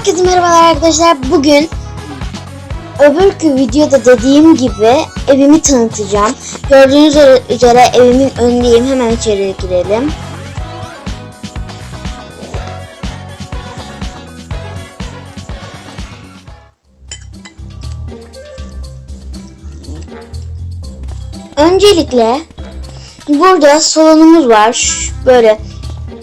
Herkese merhabalar arkadaşlar. Bugün öbürkü videoda dediğim gibi evimi tanıtacağım. Gördüğünüz üzere evimin önündeyim. Hemen içeri girelim. Öncelikle burada salonumuz var. Böyle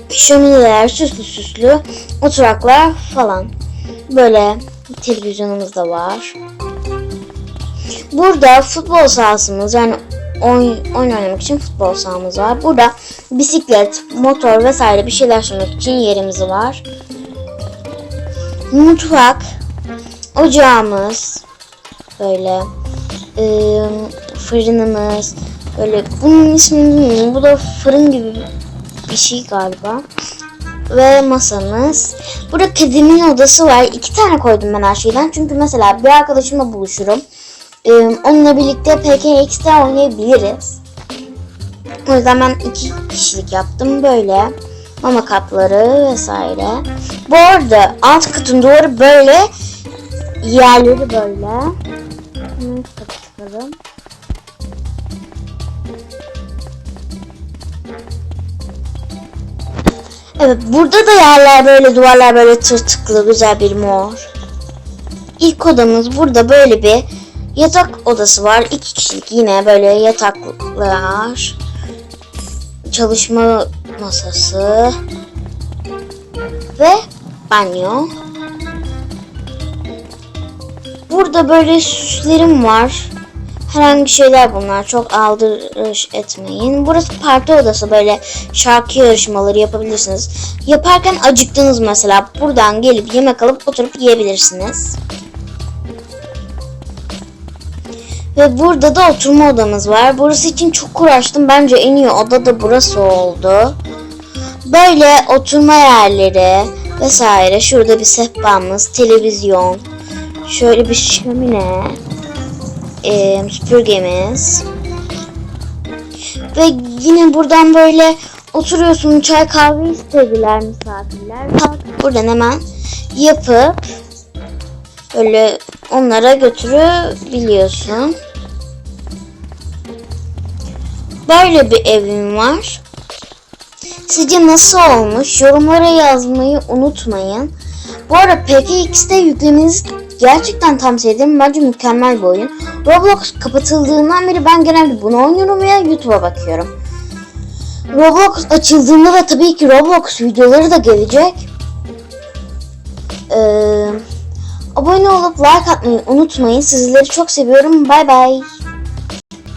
şömineler, süslü süslü oturaklar falan. Böyle televizyonumuz da var. Burada futbol sahasımız yani oyun, oynamak için futbol sahamız var. Burada bisiklet, motor vesaire bir şeyler sürmek için yerimiz var. Mutfak, ocağımız, böyle ıı, fırınımız, böyle bunun ismini bilmiyorum. Bu da fırın gibi bir şey galiba. Ve masamız. Burada kedimin odası var. İki tane koydum ben her şeyden. Çünkü mesela bir arkadaşımla buluşurum. Ee, onunla birlikte PKX'de oynayabiliriz. O yüzden ben iki kişilik yaptım böyle. Mama kapları vesaire. Bu arada alt katın duvarı böyle. Yerleri böyle. Hemen çıkalım. Evet burada da yerler böyle duvarlar böyle tırtıklı güzel bir mor. İlk odamız burada böyle bir yatak odası var. İki kişilik yine böyle yataklar. Çalışma masası. Ve banyo. Burada böyle süslerim var. Herhangi şeyler bunlar. Çok aldırış etmeyin. Burası parti odası. Böyle şarkı yarışmaları yapabilirsiniz. Yaparken acıktınız mesela. Buradan gelip yemek alıp oturup yiyebilirsiniz. Ve burada da oturma odamız var. Burası için çok uğraştım. Bence en iyi oda da burası oldu. Böyle oturma yerleri vesaire. Şurada bir sehpamız, televizyon. Şöyle bir şömine e, süpürgemiz. Ve yine buradan böyle oturuyorsun çay kahve istediler misafirler. Buradan hemen yapıp böyle onlara götürebiliyorsun. Böyle bir evim var. Sizce nasıl olmuş? Yorumlara yazmayı unutmayın. Bu arada PKX'de yüklemenizi gerçekten tavsiye ederim. Bence mükemmel bir oyun. Roblox kapatıldığından beri ben genelde bunu oynuyorum veya YouTube'a bakıyorum. Roblox açıldığında ve tabii ki Roblox videoları da gelecek. Ee, abone olup like atmayı unutmayın. Sizleri çok seviyorum. Bay bay.